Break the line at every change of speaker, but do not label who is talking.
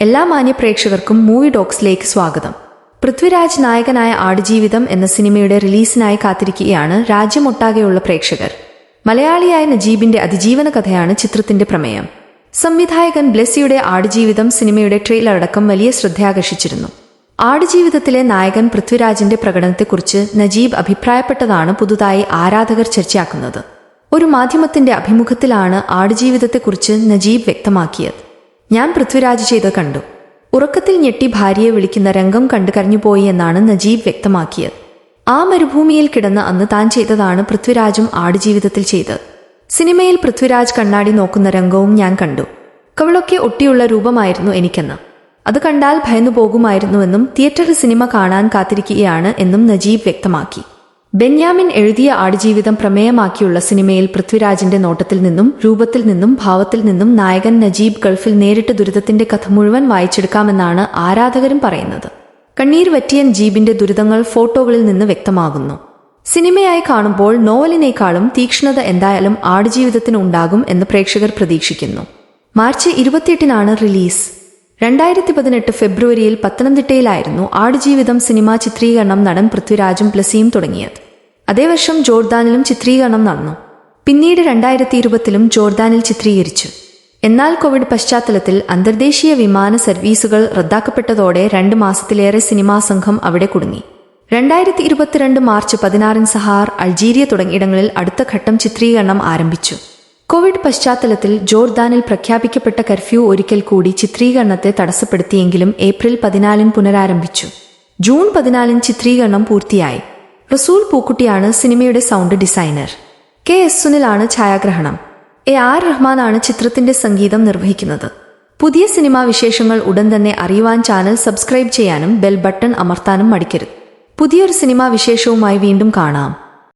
എല്ലാ മാന്യപ്രേക്ഷകർക്കും മൂവി ഡോക്സിലേക്ക് സ്വാഗതം. പൃഥ്വിരാജ് നായകനായ ആടുജീവിതം എന്ന സിനിമയുടെ റിലീസിനായി കാത്തിരിക്കുകയാണ് രാജ്യമൊട്ടാകെയുള്ള പ്രേക്ഷകർ. മലയാളിയായ നജീബിന്റെ അതിജീവന കഥയാണ് ചിത്രത്തിന്റെ പ്രമേയം. സംവിധായകൻ ബ്ലെസ്സിയുടെ ആടുജീവിതം സിനിമയുടെ ട്രെയിലർ അടക്കം വലിയ ശ്രദ്ധയാകർഷിച്ചിരുന്നു. ആടുജീവിതത്തിലെ നായകൻ പൃഥ്വിരാജിന്റെ പ്രകടനത്തെക്കുറിച്ച് നജീബ് അഭിപ്രായപ്പെട്ടതാണ് പുതുതായി ആരാധകർ ചർച്ചയാക്കുന്നത്. ഒരു മാധ്യമത്തിന്റെ അഭിമുഖത്തിലാണ് ആടുജീവിതത്തെക്കുറിച്ച് നജീബ് വ്യക്തമാക്കിയത്. ഞാൻ പൃഥ്വിരാജ് ചെയ്ത് കണ്ടു. ഉറക്കത്തിൽ ഞെട്ടി ഭാര്യയെ വിളിക്കുന്ന രംഗം കണ്ടു കരഞ്ഞുപോയി എന്നാണ് നജീബ് വ്യക്തമാക്കിയത്. ആ മരുഭൂമിയിൽ കിടന്ന് അന്ന് താൻ ചെയ്തതാണ് പൃഥ്വിരാജും ആടുജീവിതത്തിൽ ചെയ്തത്. സിനിമയിൽ പൃഥ്വിരാജ് കണ്ണാടി നോക്കുന്ന രംഗവും ഞാൻ കണ്ടു. കവളൊക്കെ ഒട്ടിയുള്ള രൂപമായിരുന്നു എനിക്കെന്ന്. അത് കണ്ടാൽ ഭയന്നു പോകുമായിരുന്നുവെന്നും തിയേറ്ററിൽ സിനിമ കാണാൻ കാത്തിരിക്കുകയാണ് എന്നും നജീബ് വ്യക്തമാക്കി. ബെന്യാമിൻ എഴുതിയ ആടുജീവിതം പ്രമേയമാക്കിയുള്ള സിനിമയിൽ പൃഥ്വിരാജിന്റെ നോട്ടത്തിൽ നിന്നും രൂപത്തിൽ നിന്നും ഭാവത്തിൽ നിന്നും നായകൻ നജീബ് ഗൾഫിൽ നേരിട്ട് ദുരിതത്തിന്റെ കഥ മുഴുവൻ വായിച്ചെടുക്കാമെന്നാണ് ആരാധകരും പറയുന്നത്. കണ്ണീർ വറ്റിയൻ ജീബിന്റെ ദുരിതങ്ങൾ ഫോട്ടോകളിൽ നിന്ന് വ്യക്തമാകുന്നു. സിനിമയായി കാണുമ്പോൾ നോവലിനേക്കാളും തീക്ഷ്ണത എന്തായാലും ആടുജീവിതത്തിന് ഉണ്ടാകും എന്ന് പ്രേക്ഷകർ പ്രതീക്ഷിക്കുന്നു. മാർച്ച് ഇരുപത്തിയെട്ടിനാണ് റിലീസ്. രണ്ടായിരത്തി പതിനെട്ട് ഫെബ്രുവരിയിൽ പത്തനംതിട്ടയിലായിരുന്നു ആടുജീവിതം സിനിമാ ചിത്രീകരണം നടൻ പൃഥ്വിരാജും പ്ലസിയും തുടങ്ങിയത്. അതേ വർഷം ജോർദാനിലും ചിത്രീകരണം നടന്നു. പിന്നീട് രണ്ടായിരത്തി ഇരുപത്തിലും ജോർദാനിൽ ചിത്രീകരിച്ചു. എന്നാൽ കോവിഡ് പശ്ചാത്തലത്തിൽ അന്തർദേശീയ വിമാന സർവീസുകൾ റദ്ദാക്കപ്പെട്ടതോടെ രണ്ട് മാസത്തിലേറെ സിനിമാ സംഘം അവിടെ കുടുങ്ങി. രണ്ടായിരത്തി ഇരുപത്തിരണ്ട് മാർച്ച് പതിനാറിന് സഹാർ അൾജീരിയ തുടങ്ങിയിടങ്ങളിൽ അടുത്ത ഘട്ടം ചിത്രീകരണം ആരംഭിച്ചു. കോവിഡ് പശ്ചാത്തലത്തിൽ ജോർദാനിൽ പ്രഖ്യാപിക്കപ്പെട്ട കർഫ്യൂ ഒരിക്കൽ കൂടി ചിത്രീകരണത്തെ തടസ്സപ്പെടുത്തിയെങ്കിലും ഏപ്രിൽ പതിനാലിന് പുനരാരംഭിച്ചു. ജൂൺ പതിനാലിന് ചിത്രീകരണം പൂർത്തിയായി. റസൂൽ പൂക്കുട്ടിയാണ് സിനിമയുടെ സൗണ്ട് ഡിസൈനർ. കെ എസ് സുനിലാണ് ഛായാഗ്രഹണം. എ ആർ റഹ്മാനാണ് ചിത്രത്തിന്റെ സംഗീതം നിർവഹിക്കുന്നത്. പുതിയ സിനിമാ വിശേഷങ്ങൾ ഉടൻ തന്നെ അറിയുവാൻ ചാനൽ സബ്സ്ക്രൈബ് ചെയ്യാനും ബെൽ ബട്ടൺ അമർത്താനും മടിക്കരുത്. പുതിയൊരു സിനിമാ വിശേഷവുമായി വീണ്ടും കാണാം.